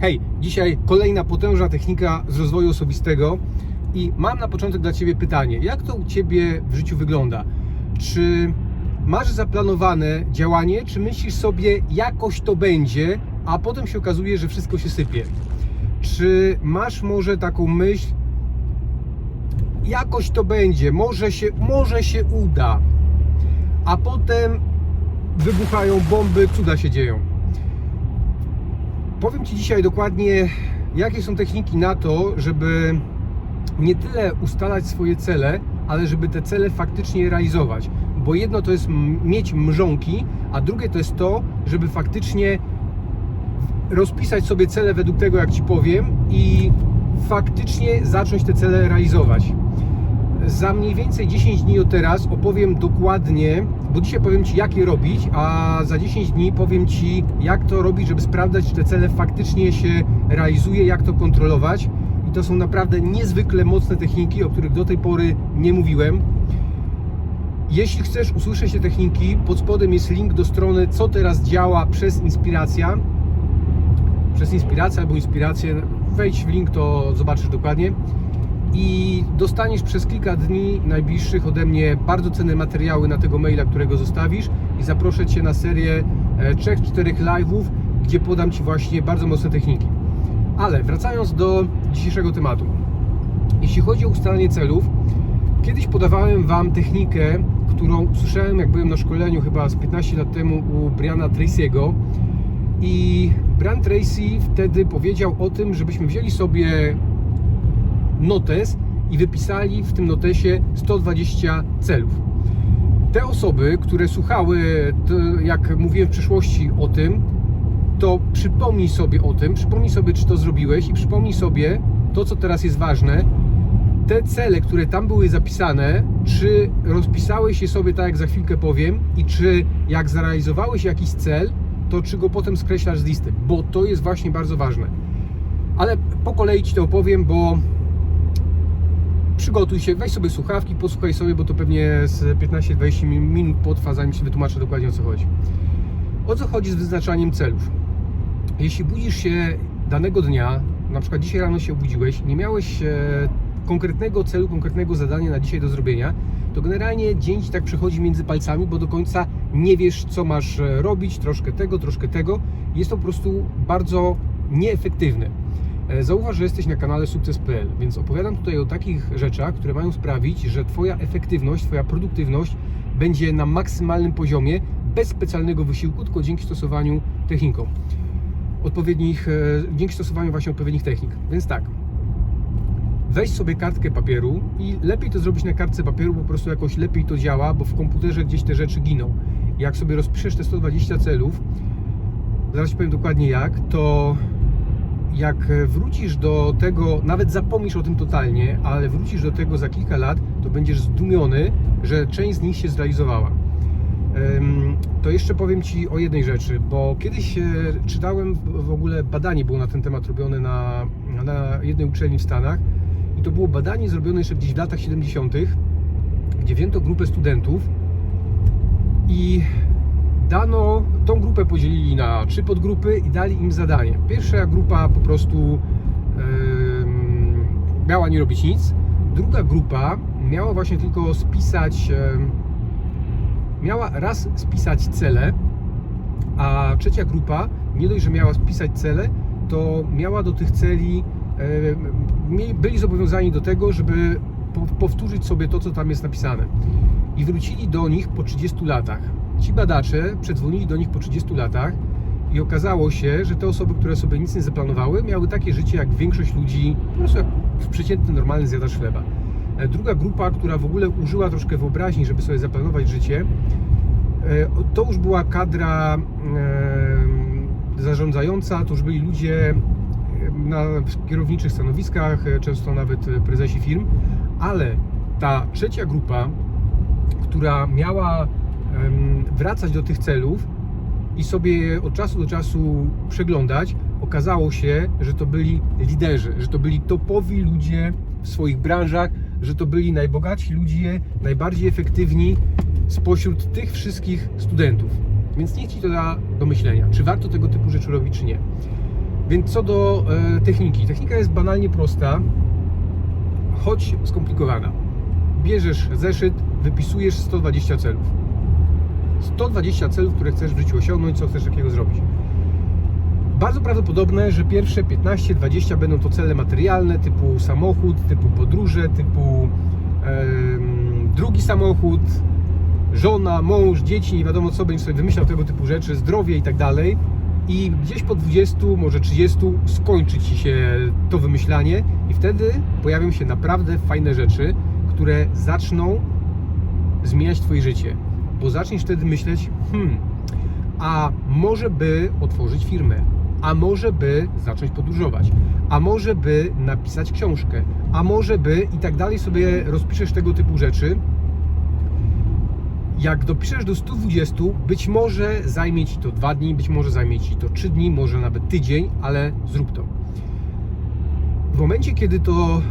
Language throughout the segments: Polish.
Hej, dzisiaj kolejna potężna technika z rozwoju osobistego i mam na początek dla Ciebie pytanie. Jak to u Ciebie w życiu wygląda? Czy masz zaplanowane działanie, czy myślisz sobie jakoś to będzie, a potem się okazuje, że wszystko się sypie? Czy masz może taką myśl, jakoś to będzie, może się, może się uda, a potem wybuchają bomby, cuda się dzieją? Powiem Ci dzisiaj dokładnie, jakie są techniki na to, żeby nie tyle ustalać swoje cele, ale żeby te cele faktycznie realizować. Bo jedno to jest mieć mrzonki, a drugie to jest to, żeby faktycznie rozpisać sobie cele według tego, jak Ci powiem, i faktycznie zacząć te cele realizować. Za mniej więcej 10 dni od teraz opowiem dokładnie, bo dzisiaj powiem Ci, jak je robić, a za 10 dni powiem Ci, jak to robić, żeby sprawdzać, czy te cele faktycznie się realizuje, jak to kontrolować. I to są naprawdę niezwykle mocne techniki, o których do tej pory nie mówiłem. Jeśli chcesz usłyszeć te techniki, pod spodem jest link do strony Co teraz działa przez Inspiracja. Przez Inspirację albo Inspirację. Wejdź w link, to zobaczysz dokładnie i dostaniesz przez kilka dni najbliższych ode mnie bardzo cenne materiały na tego maila, którego zostawisz i zaproszę Cię na serię 3-4 live'ów, gdzie podam Ci właśnie bardzo mocne techniki. Ale wracając do dzisiejszego tematu. Jeśli chodzi o ustalanie celów, kiedyś podawałem Wam technikę, którą usłyszałem jak byłem na szkoleniu chyba z 15 lat temu u Briana Tracy'ego i Brian Tracy wtedy powiedział o tym, żebyśmy wzięli sobie notes i wypisali w tym notesie 120 celów. Te osoby, które słuchały, jak mówiłem w przyszłości o tym, to przypomnij sobie o tym, przypomnij sobie, czy to zrobiłeś i przypomnij sobie to, co teraz jest ważne. Te cele, które tam były zapisane, czy rozpisałeś je sobie tak, jak za chwilkę powiem, i czy jak zrealizowałeś jakiś cel, to czy go potem skreślasz z listy, bo to jest właśnie bardzo ważne. Ale po kolei Ci to opowiem, bo przygotuj się, weź sobie słuchawki, posłuchaj sobie, bo to pewnie z 15-20 minut potrwa, zanim Ci wytłumaczę dokładnie o co chodzi. O co chodzi z wyznaczaniem celów? Jeśli budzisz się danego dnia, na przykład dzisiaj rano się obudziłeś, nie miałeś e, konkretnego celu, konkretnego zadania na dzisiaj do zrobienia, to generalnie dzień Ci tak przechodzi między palcami, bo do końca nie wiesz, co masz e, robić, troszkę tego, troszkę tego. Jest to po prostu bardzo nieefektywne. E, Zauważ, że jesteś na kanale sukces.pl, więc opowiadam tutaj o takich rzeczach, które mają sprawić, że Twoja efektywność, Twoja produktywność będzie na maksymalnym poziomie, bez specjalnego wysiłku, tylko dzięki stosowaniu technikom. Odpowiednich, e, dzięki stosowaniu właśnie odpowiednich technik. Więc tak, weź sobie kartkę papieru i lepiej to zrobić na kartce papieru, po prostu jakoś lepiej to działa, bo w komputerze gdzieś te rzeczy giną. Jak sobie rozpiszesz te 120 celów, zaraz powiem dokładnie jak, to jak wrócisz do tego, nawet zapomnisz o tym totalnie, ale wrócisz do tego za kilka lat, to będziesz zdumiony, że część z nich się zrealizowała. To jeszcze powiem Ci o jednej rzeczy, bo kiedyś e, czytałem w ogóle badanie było na ten temat robione na, na jednej uczelni w Stanach i to było badanie zrobione jeszcze gdzieś w latach 70., gdzie wzięto grupę studentów i dano, tą grupę podzielili na trzy podgrupy i dali im zadanie. Pierwsza grupa po prostu miała nie robić nic, druga grupa miała właśnie tylko spisać miała raz spisać cele, a trzecia grupa nie dość, że miała spisać cele, to miała do tych celi, byli zobowiązani do tego, żeby po- powtórzyć sobie to, co tam jest napisane. I wrócili do nich po 30 latach. Ci badacze przedzwonili do nich po 30 latach i okazało się, że te osoby, które sobie nic nie zaplanowały, miały takie życie jak większość ludzi, po prostu jak przeciętny, normalny zjadacz chleba. E, Druga grupa, która w ogóle użyła troszkę wyobraźni, żeby sobie zaplanować życie, e, to już była kadra e, zarządzająca, to już byli ludzie na kierowniczych stanowiskach, często nawet prezesi firm, ale ta trzecia grupa, która miała wracać do tych celów i sobie je od czasu do czasu przeglądać, okazało się, że to byli liderzy, że to byli topowi ludzie w swoich branżach, że to byli najbogatsi ludzie, najbardziej efektywni spośród tych wszystkich studentów. Więc niech Ci to da do myślenia, czy warto tego typu rzeczy robić, czy nie. Więc co do e, techniki. Technika jest banalnie prosta, choć skomplikowana. Bierzesz zeszyt, wypisujesz 120 celów. 120 celów, które chcesz w życiu osiągnąć, co chcesz takiego zrobić. Bardzo prawdopodobne, że pierwsze 15-20 będą to cele materialne, typu samochód, typu podróże, typu drugi samochód, żona, mąż, dzieci, nie wiadomo co, będziesz sobie wymyślał tego typu rzeczy, zdrowie i tak dalej. I gdzieś po 20, może 30 skończy Ci się to wymyślanie i wtedy pojawią się naprawdę fajne rzeczy, które zaczną zmieniać Twoje życie. Bo zaczniesz wtedy myśleć, hmm, a może by otworzyć firmę, a może by zacząć podróżować, a może by napisać książkę, a może by i tak dalej sobie rozpiszesz tego typu rzeczy. Jak dopiszesz do 120, być może zajmie Ci to 2 dni, być może zajmie Ci to 3 dni, może nawet tydzień, ale zrób to. W momencie, kiedy to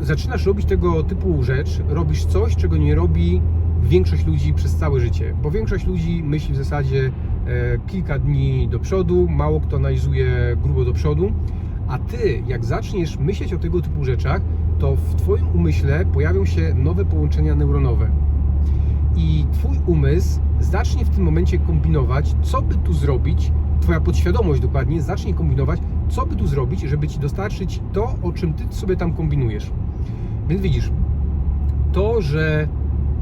e, zaczynasz robić tego typu rzecz, robisz coś, czego nie robi większość ludzi przez całe życie. Bo większość ludzi myśli w zasadzie e, kilka dni do przodu, mało kto analizuje grubo do przodu, a ty, jak zaczniesz myśleć o tego typu rzeczach, to w Twoim umyśle pojawią się nowe połączenia neuronowe. I Twój umysł zacznie w tym momencie kombinować, co by tu zrobić, Twoja podświadomość dokładnie zacznie kombinować, co by tu zrobić, żeby Ci dostarczyć to, o czym Ty sobie tam kombinujesz. Więc widzisz, to, że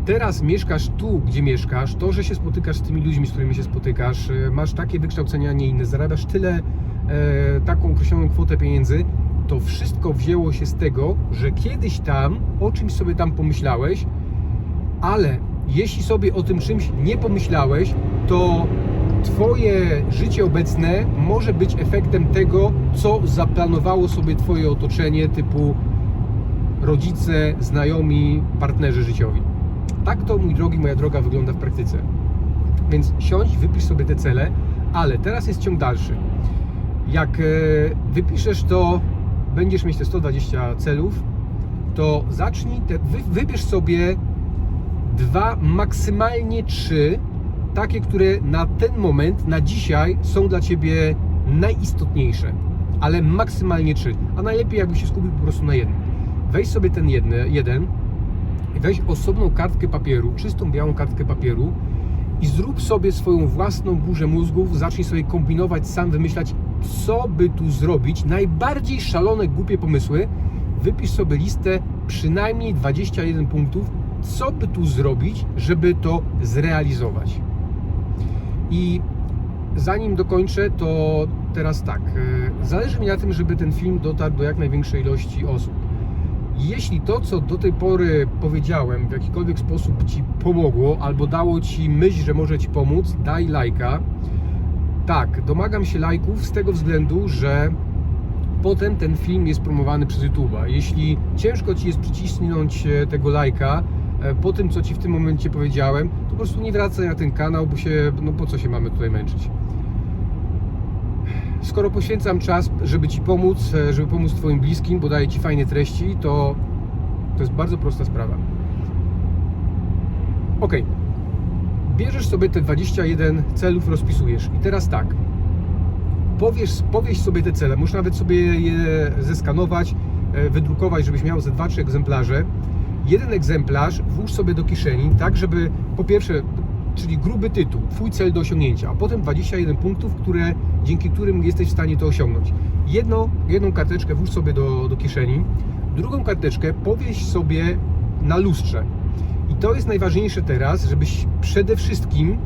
teraz mieszkasz tu, gdzie mieszkasz, to, że się spotykasz z tymi ludźmi, z którymi się spotykasz, e, masz takie wykształcenie, a nie inne, zarabiasz tyle, e, taką określoną kwotę pieniędzy, to wszystko wzięło się z tego, że kiedyś tam o czymś sobie tam pomyślałeś, ale jeśli sobie o tym czymś nie pomyślałeś, to Twoje życie obecne może być efektem tego, co zaplanowało sobie Twoje otoczenie, typu rodzice, znajomi, partnerzy życiowi. Tak to, mój drogi, moja droga, wygląda w praktyce. Więc siądź, wypisz sobie te cele, ale teraz jest ciąg dalszy. Jak e, wypiszesz to, będziesz mieć te 120 celów, to zacznij, te, wy, wybierz sobie dwa, maksymalnie trzy, takie, które na ten moment, na dzisiaj są dla Ciebie najistotniejsze, ale maksymalnie trzy, a najlepiej jakby się skupił po prostu na jednym. Weź sobie ten jedny, jeden, weź osobną kartkę papieru, czystą białą kartkę papieru i zrób sobie swoją własną burzę mózgów, zacznij sobie kombinować, sam wymyślać, co by tu zrobić, najbardziej szalone, głupie pomysły, wypisz sobie listę przynajmniej 21 punktów, co by tu zrobić, żeby to zrealizować. I zanim dokończę, to teraz tak. e, Zależy mi na tym, żeby ten film dotarł do jak największej ilości osób. Jeśli to, co do tej pory powiedziałem, w jakikolwiek sposób Ci pomogło, albo dało Ci myśl, że może Ci pomóc, daj lajka. Tak, domagam się lajków z tego względu, że potem ten film jest promowany przez YouTube'a. Jeśli ciężko Ci jest przycisnąć e, tego lajka e, po tym, co Ci w tym momencie powiedziałem, to po prostu nie wracaj na ten kanał, bo się, no po co się mamy tutaj męczyć. Skoro poświęcam czas, żeby Ci pomóc, e, żeby pomóc Twoim bliskim, bo daję Ci fajne treści, to to jest bardzo prosta sprawa. Ok. Bierzesz sobie te 21 celów, rozpisujesz. I teraz tak. Powiesz, powieś sobie te cele. Możesz nawet sobie je zeskanować, e, wydrukować, żebyś miał ze 2-3 egzemplarze. Jeden egzemplarz włóż sobie do kieszeni, tak żeby po pierwsze, czyli gruby tytuł, Twój cel do osiągnięcia, a potem 21 punktów, które, dzięki którym jesteś w stanie to osiągnąć. Jedno, jedną karteczkę włóż sobie do, do kieszeni, drugą karteczkę powieś sobie na lustrze. I to jest najważniejsze teraz, żebyś przede wszystkim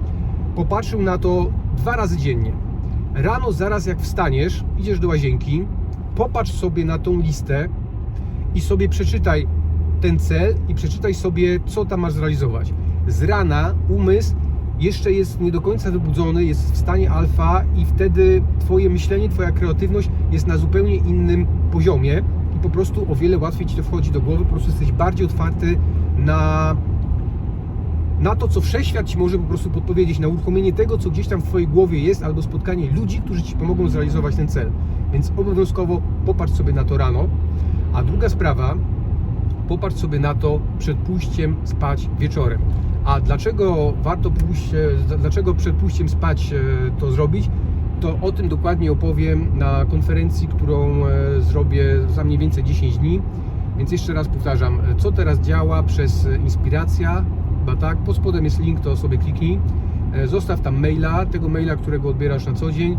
popatrzył na to dwa razy dziennie. Rano, zaraz jak wstaniesz, idziesz do łazienki, popatrz sobie na tą listę i sobie przeczytaj ten cel i przeczytaj sobie, co tam masz zrealizować. Z rana umysł jeszcze jest nie do końca wybudzony, jest w stanie alfa i wtedy Twoje myślenie, Twoja kreatywność jest na zupełnie innym poziomie i po prostu o wiele łatwiej Ci to wchodzi do głowy, po prostu jesteś bardziej otwarty na, na to, co wszechświat Ci może po prostu podpowiedzieć, na uruchomienie tego, co gdzieś tam w Twojej głowie jest, albo spotkanie ludzi, którzy Ci pomogą zrealizować ten cel. Więc obowiązkowo popatrz sobie na to rano. A druga sprawa, popatrz sobie na to przed pójściem spać wieczorem. A dlaczego warto pójść, e, dlaczego przed pójściem spać e, to zrobić? to o tym dokładnie opowiem na konferencji, którą e, zrobię za mniej więcej 10 dni. Więc jeszcze raz powtarzam, co teraz działa przez Inspiracja, chyba tak, pod spodem jest link, to sobie kliknij. Zostaw tam maila, tego maila, którego odbierasz na co dzień.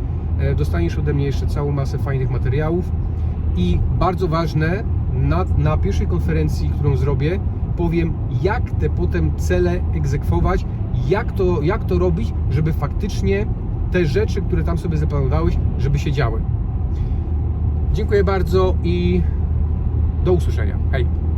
Dostaniesz ode mnie jeszcze całą masę fajnych materiałów. I bardzo ważne, na, na pierwszej konferencji, którą zrobię, powiem, jak te potem cele egzekwować, jak to, jak to robić, żeby faktycznie te rzeczy, które tam sobie zaplanowałeś, żeby się działy. Dziękuję bardzo i do usłyszenia. Hej!